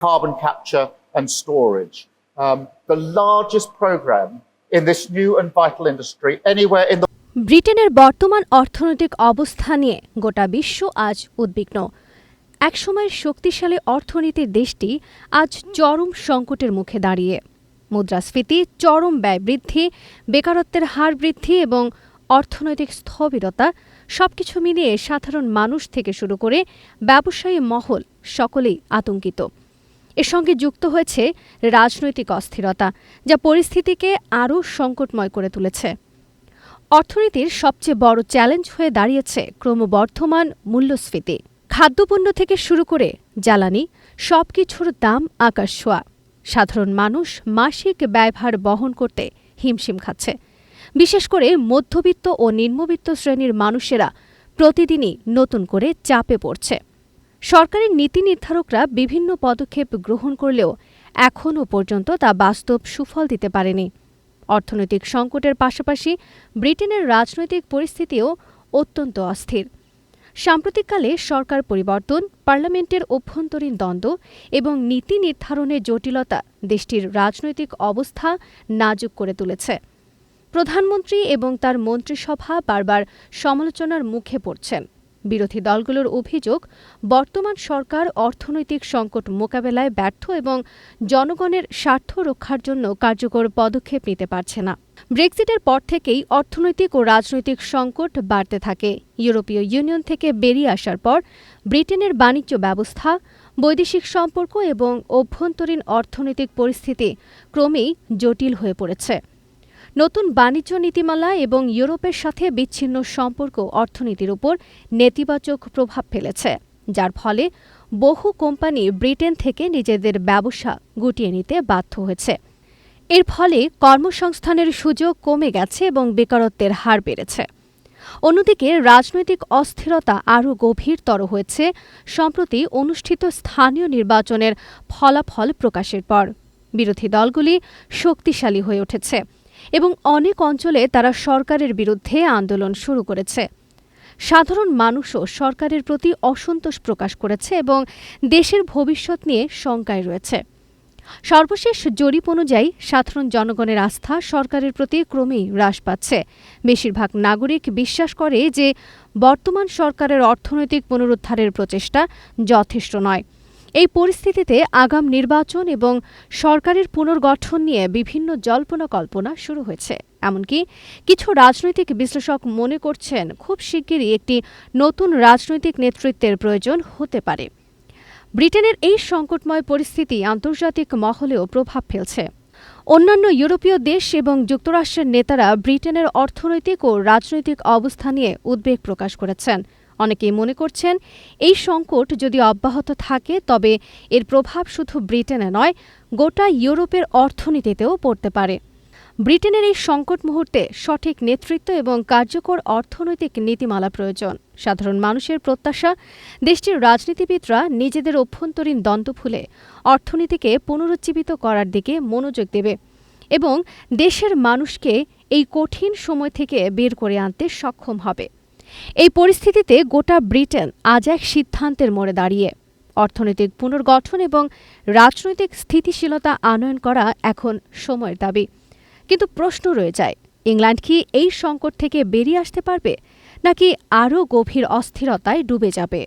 carbon capture and storage. Um, the largest program in this new and vital industry anywhere in the ব্রিটেনের বর্তমান অর্থনৈতিক অবস্থা নিয়ে গোটা বিশ্ব আজ উদ্বিগ্ন। একসময়ের শক্তিশালী অর্থনীতির দেশটি আজ চরম সংকটের মুখে দাঁড়িয়ে। মুদ্রাস্ফীতি চরম ব্যয় বৃদ্ধি বেকারত্বের হার বৃদ্ধি এবং অর্থনৈতিক স্থবিরতা সবকিছু মিলিয়ে সাধারণ মানুষ থেকে শুরু করে ব্যবসায়ী মহল সকলেই আতঙ্কিত। এর সঙ্গে যুক্ত হয়েছে রাজনৈতিক অস্থিরতা, যা পরিস্থিতিকে আরও সংকটময় করে তুলেছে। অর্থনীতির সবচেয়ে বড় চ্যালেঞ্জ হয়ে দাঁড়িয়েছে ক্রমবর্ধমান মূল্যস্ফীতি। খাদ্যপণ্য থেকে শুরু করে জ্বালানি, সবকিছুর দাম আকাশ ছোঁয়া। সাধারণ মানুষ মাসিক ব্যয়ভার বহন করতে হিমশিম খাচ্ছে। বিশেষ করে মধ্যবিত্ত ও নিম্নবিত্ত শ্রেণির মানুষেরা প্রতিদিনই নতুন করে চাপে পড়ছে। সরকারি নীতি নির্ধারকরা বিভিন্ন পদক্ষেপ গ্রহণ করলেও এখনও পর্যন্ত তা বাস্তব সুফল দিতে পারেনি। অর্থনৈতিক সংকটের পাশাপাশি ব্রিটেনের রাজনৈতিক পরিস্থিতিও অত্যন্ত অস্থির। সাম্প্রতিককালে সরকার পরিবর্তন, পার্লামেন্টের অভ্যন্তরীণ দ্বন্দ্ব এবং নীতি নির্ধারণের জটিলতা দেশটির রাজনৈতিক অবস্থা নাজুক করে তুলেছে। প্রধানমন্ত্রী এবং তার মন্ত্রিসভা বারবার সমালোচনার মুখে পড়ছেন। বিরোধী দলগুলোর অভিযোগ, বর্তমান সরকার অর্থনৈতিক সংকট মোকাবেলায় ব্যর্থ এবং জনগণের স্বার্থ রক্ষার জন্য কার্যকর পদক্ষেপ নিতে পারছে না। ব্রেক্সিটের পর থেকেই অর্থনৈতিক ও রাজনৈতিক সংকট বাড়তে থাকে। ইউরোপীয় ইউনিয়ন থেকে বেরিয়ে আসার পর ব্রিটেনের বাণিজ্য ব্যবস্থা, বৈদেশিক সম্পর্ক এবং অভ্যন্তরীণ অর্থনৈতিক পরিস্থিতি ক্রমেই জটিল হয়ে পড়েছে। নতুন বাণিজ্য নীতিমালা এবং ইউরোপের সাথে বিচ্ছিন্ন সম্পর্ক অর্থনীতির উপর নেতিবাচক প্রভাব ফেলেছে, যার ফলে বহু কোম্পানি ব্রিটেন থেকে নিজেদের ব্যবসা গুটিয়ে নিতে বাধ্য হয়েছে। এর ফলে কর্মসংস্থানের সুযোগ কমে গেছে এবং বেকারত্বের হার বেড়েছে। অন্যদিকে রাজনৈতিক অস্থিরতা আরও গভীরতর হয়েছে, সম্প্রতি অনুষ্ঠিত স্থানীয় নির্বাচনের ফলাফল প্রকাশের পর। বিরোধী দলগুলি শক্তিশালী হয়ে উঠেছে। এবং অনেক অঞ্চলে তারা সরকারের বিরুদ্ধে আন্দোলন শুরু করেছে। সাধারণ মানুষও সরকারের প্রতি অসন্তোষ প্রকাশ করেছে এবং দেশের ভবিষ্যৎ নিয়ে শঙ্কায় রয়েছে। সর্বশেষ জরিপ অনুযায়ী সাধারণ জনগণের আস্থা সরকারের প্রতি ক্রমেই হ্রাস পাচ্ছে। বেশিরভাগ নাগরিক বিশ্বাস করে যে বর্তমান সরকারের অর্থনৈতিক পুনরুদ্ধারের প্রচেষ্টা যথেষ্ট নয়। এই পরিস্থিতিতে আগাম নির্বাচন এবং সরকারের পুনর্গঠন নিয়ে বিভিন্ন জল্পনা কল্পনা শুরু হয়েছে। এমনকি কিছু রাজনৈতিক বিশ্লেষক মনে করছেন খুব শিগগিরই একটি নতুন রাজনৈতিক নেতৃত্বের প্রয়োজন হতে পারে। ব্রিটেনের এই সংকটময় পরিস্থিতি আন্তর্জাতিক মহলেও প্রভাব ফেলছে। অন্যান্য ইউরোপীয় দেশ এবং যুক্তরাষ্ট্রের নেতারা ব্রিটেনের অর্থনৈতিক ও রাজনৈতিক অবস্থা নিয়ে উদ্বেগ প্রকাশ করেছেন। অনেকেই মনে করছেন, এই সংকট যদি অব্যাহত থাকে, তবে এর প্রভাব শুধু ব্রিটেনে নয়, গোটা ইউরোপের অর্থনীতিতেও পড়তে পারে। ব্রিটেনের এই সংকট মুহূর্তে সঠিক নেতৃত্ব এবং কার্যকর অর্থনৈতিক নীতিমালা প্রয়োজন। সাধারণ মানুষের প্রত্যাশা, দেশটির রাজনীতিবিদরা নিজেদের অভ্যন্তরীণ দ্বন্দ্ব ভুলে অর্থনীতিকে পুনরুজ্জীবিত করার দিকে মনোযোগ দেবে এবং দেশের মানুষকে এই কঠিন সময় থেকে বের করে আনতে সক্ষম হবে। এই পরিস্থিতিতে গোটা ব্রিটেন আজ এক সিদ্ধান্তের মোড়ে দাঁড়িয়ে। অর্থনৈতিক পুনর্গঠন এবং রাজনৈতিক স্থিতিশীলতা আনয়ন করা এখন সময়ের দাবি। কিন্তু প্রশ্ন রয়ে যায়, ইংল্যান্ড কি এই সংকট থেকে বেরিয়ে আসতে পারবে, নাকি আরও গভীর অস্থিরতায় ডুবে যাবে?